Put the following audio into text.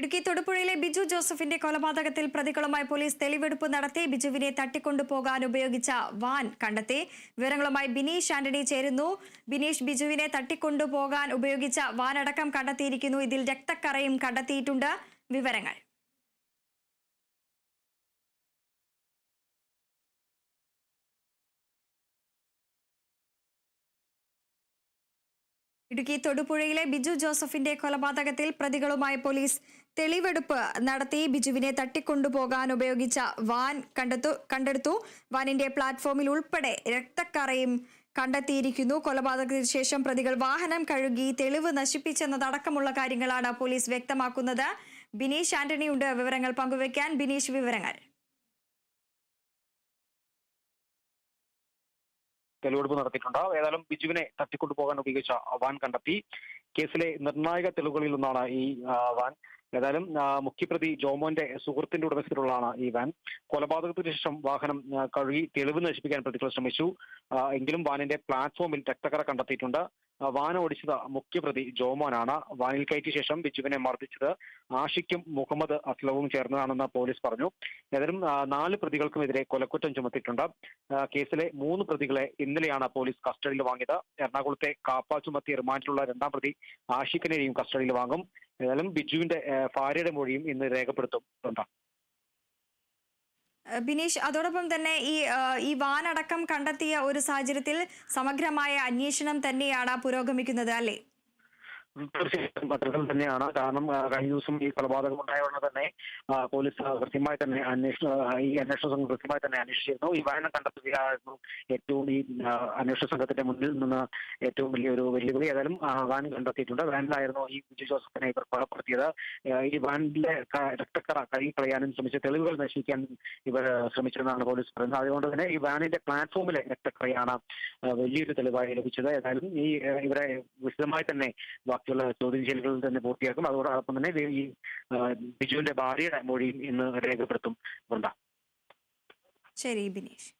ഇടുക്കി തൊടുപുഴയിലെ ബിജു ജോസഫിന്റെ കൊലപാതകത്തിൽ പ്രതികളുമായി പോലീസ് തെളിവെടുപ്പ് നടത്തി ബിജുവിനെ തട്ടിക്കൊണ്ടുപോകാൻ ഉപയോഗിച്ച വാൻ കണ്ടെത്തി. വിവരങ്ങളുമായി ബിനീഷ് ആന്റണി ചേരുന്നു. ബിനീഷ് ബിജുവിനെ തട്ടിക്കൊണ്ടുപോകാൻ ഉപയോഗിച്ച വാൻ അടക്കം കണ്ടെത്തിയിരിക്കുന്നു. ഇതിൽ രക്തക്കറയും കണ്ടെത്തിയിട്ടുണ്ട്. വിവരങ്ങൾ. ഇടുക്കി തൊടുപുഴയിലെ ബിജു ജോസഫിന്റെ കൊലപാതകത്തിൽ പ്രതികളുമായി പോലീസ് തെളിവെടുപ്പ് നടത്തി ബിജുവിനെ തട്ടിക്കൊണ്ടുപോകാൻ ഉപയോഗിച്ച വാൻ കണ്ടെത്തു കണ്ടെടുത്തു. വാനിന്റെ പ്ലാറ്റ്ഫോമിൽ ഉൾപ്പെടെ രക്തക്കറയും കണ്ടെത്തിയിരിക്കുന്നു. കൊലപാതകത്തിന് ശേഷം പ്രതികൾ വാഹനം കഴുകി തെളിവ് നശിപ്പിച്ചെന്നതടക്കമുള്ള കാര്യങ്ങളാണ് പോലീസ് വ്യക്തമാക്കുന്നത്. ബിനീഷ് ആന്റണി ഉണ്ട് വിവരങ്ങൾ പങ്കുവയ്ക്കാൻ ബിനീഷ് വിവരങ്ങൾ. തെളിവെടുപ്പ് നടത്തിയിട്ടുണ്ട്. ഏതായാലും ബിജുവിനെ തട്ടിക്കൊണ്ടുപോകാൻ ഉപയോഗിച്ച വാൻ കണ്ടെത്തി. കേസിലെ നിർണായക തെളിവുകളിൽ ഒന്നാണ് ഈ വാൻ. ഏതായാലും മുഖ്യപ്രതി ജോമോന്റെ സുഹൃത്തിന്റെ ഉടമസ്ഥയിലുള്ളതാണ് ഈ വാൻ. കൊലപാതകത്തിന് ശേഷം വാഹനം കഴുകി തെളിവ് നശിപ്പിക്കാൻ പ്രതികൾ ശ്രമിച്ചു. എങ്കിലും വാനിന്റെ പ്ലാറ്റ്ഫോമിൽ രക്തക്കറ കണ്ടെത്തിയിട്ടുണ്ട്. വാൻ ഓടിച്ചത് മുഖ്യപ്രതി ജോമോനാണ്. വാനിൽ കയറ്റിയ ശേഷം ബിജുവിനെ മർദ്ദിച്ചത് ആഷിക്കും മുഹമ്മദ് അസ്ലവും ചേർന്നതാണെന്ന് പോലീസ് പറഞ്ഞു. ഏതായാലും നാല് പ്രതികൾക്കുമെതിരെ കൊലക്കുറ്റം ചുമത്തിയിട്ടുണ്ട്. കേസിലെ മൂന്ന് പ്രതികളെ ഇന്നലെയാണ് പോലീസ് കസ്റ്റഡിയിൽ വാങ്ങിയത്. എറണാകുളത്തെ കാപ്പ ചുമത്തി റിമാൻഡിലുള്ള രണ്ടാം പ്രതി ആഷിഖിനെയും കസ്റ്റഡിയിൽ വാങ്ങും. ഏതായാലും ബിജുവിന്റെ ഭാര്യയുടെ മൊഴിയും ഇന്ന് രേഖപ്പെടുത്തുന്നുണ്ട്. ഏഹ് ബിനീഷ് അതോടൊപ്പം തന്നെ ഈ ഈ വാനടക്കം കണ്ടെത്തിയ ഒരു സാഹചര്യത്തിൽ സമഗ്രമായ അന്വേഷണം തന്നെയാണ് പുരോഗമിക്കുന്നത് അല്ലേ? തീർച്ചയായിട്ടും അത്തരത്തിൽ തന്നെയാണ്. കാരണം കഴിഞ്ഞ ദിവസം ഈ കൊലപാതകം ഉണ്ടായ ഉടനെ തന്നെ പോലീസ് കൃത്യമായി തന്നെ അന്വേഷണ ഈ അന്വേഷണ സംഘം കൃത്യമായി തന്നെ അന്വേഷിച്ചിരുന്നു. ഈ വാഹനം കണ്ടെത്തുകയായിരുന്നു ഏറ്റവും ഈ അന്വേഷണ സംഘത്തിന്റെ മുന്നിൽ നിന്ന് ഏറ്റവും വലിയൊരു വെല്ലുവിളി. ഏതായാലും വാൻ കണ്ടെത്തിയിട്ടുണ്ട്. വാനിലായിരുന്നു ഈ ബിജു ജോസഫിനെ ഇവർ കൊലപ്പെടുത്തിയത് ഈ വാനിലെ രക്തക്കറ കഴുകി കളയാനും ശ്രമിച്ച തെളിവുകൾ നശിക്കാൻ ഇവർ ശ്രമിച്ചെന്നാണ് പോലീസ് പറയുന്നത്. അതുകൊണ്ട് തന്നെ ഈ വാനിന്റെ പ്ലാറ്റ്ഫോമിലെ രക്തക്കറയാണ് വലിയൊരു തെളിവായി ലഭിച്ചത്. ഏതായാലും ഈ ഇവരെ വിശദമായി തന്നെ ബാക്കിയുള്ള ചോദ്യം ചെയ്യലുകൾ തന്നെ പൂർത്തിയാക്കും. അതോടൊപ്പം തന്നെ ഈ ബിജുവിന്റെ ഭാര്യയുടെ മൊഴിയും ഇന്ന് രേഖപ്പെടുത്തും. ശരി ബിനീഷ്.